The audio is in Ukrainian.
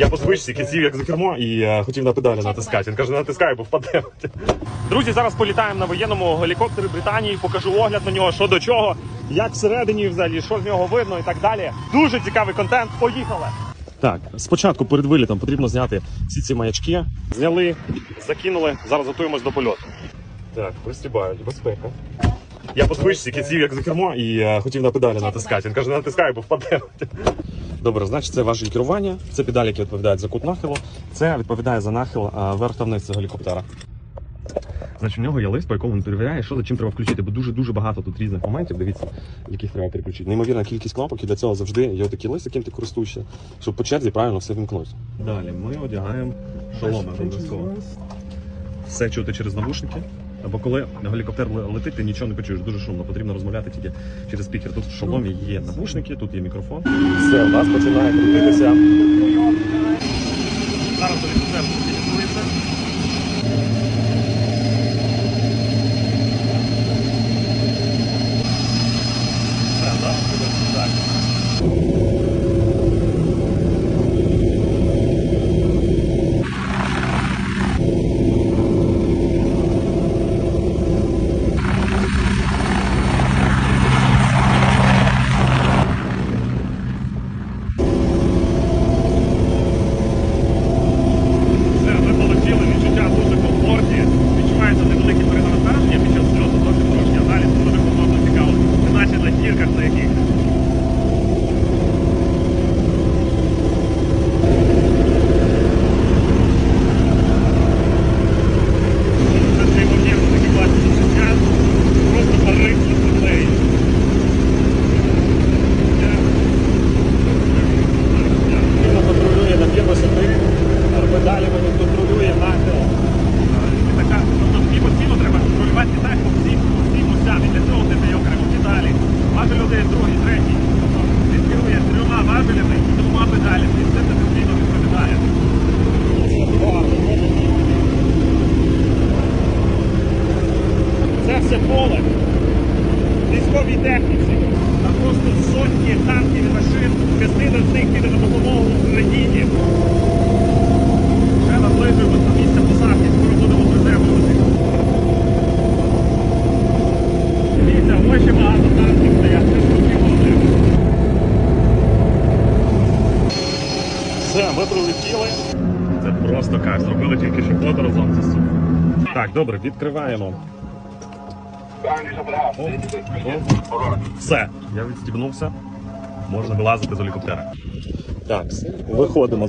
Я по звичці сів як за кермо і е, хотів на педалі натискати. Він каже, натискай, бо впаде. Друзі, зараз політаємо на воєнному гелікоптері Британії. Покажу огляд на нього, що до чого, як всередині взагалі, що з нього видно і так далі. Дуже цікавий контент. Поїхали! Так, спочатку перед вилітом потрібно зняти всі ці маячки. Зняли, закинули. Зараз готуємось до польоту. Так, пристібають, безпека. Я по звичці сів як за кермо і е, хотів на педалі натискати. Він каже, натискай, бо впаде. Добре, значить, це важіль керування, це педалі, які відповідають за кут нахилу, це відповідає за нахил а, вверх та вниз цього гелікоптера. Значить, у нього є лист, по якому він перевіряє, що за чим треба включити, бо дуже дуже багато тут різних моментів. Дивіться, яких треба переключити. Неймовірна кількість кнопок, і для цього завжди є такий лист, яким ти користуєшся, щоб по черзі правильно все вімкнути. Далі ми одягаємо шоломи обов'язково. Все чути через навушники. Або коли гелікоптер ле- летить, ти нічого не почуєш, дуже шумно. Потрібно розмовляти тільки через спікер. Тут в шоломі є навушники, тут є мікрофон. Все, у нас починає крутитися. Зараз гелікоптер фіксується. Все, да? Так. Все, ми полетіли, відчуття дуже комфортні. Відчувається невелике перенавантаження під час зльоту, трохи трошки, а далі дуже комфортно цікаво. Іначе на гірках на яких. Це неймовірно такі класні відчуття. Просто парить на землею. Він контролює набір висоти, педалі він контролює нахил. І така, тобто і постійно треба контролювати так по всім, по всім осям. І для цього в тебе є окремо педалі. Важель один, другий, третій. Тобто він керує трьома важелями і двома педалями. І все це постійно відповідає. Це поле військовій техніці. Там просто сотні танків і машин, частина з них піде на допомогу Україні. Вже наближуємося до місця посадки, скоро будемо приземлювати. Дивіться, ось ще багато танків стоять, це потрібно. Все, ми прилетіли. Це просто кайф. Зробили тільки що фото разом це. Так, добре, відкриваємо. Все, я відстібнувся. Можна вилазити з гелікоптера. Так, виходимо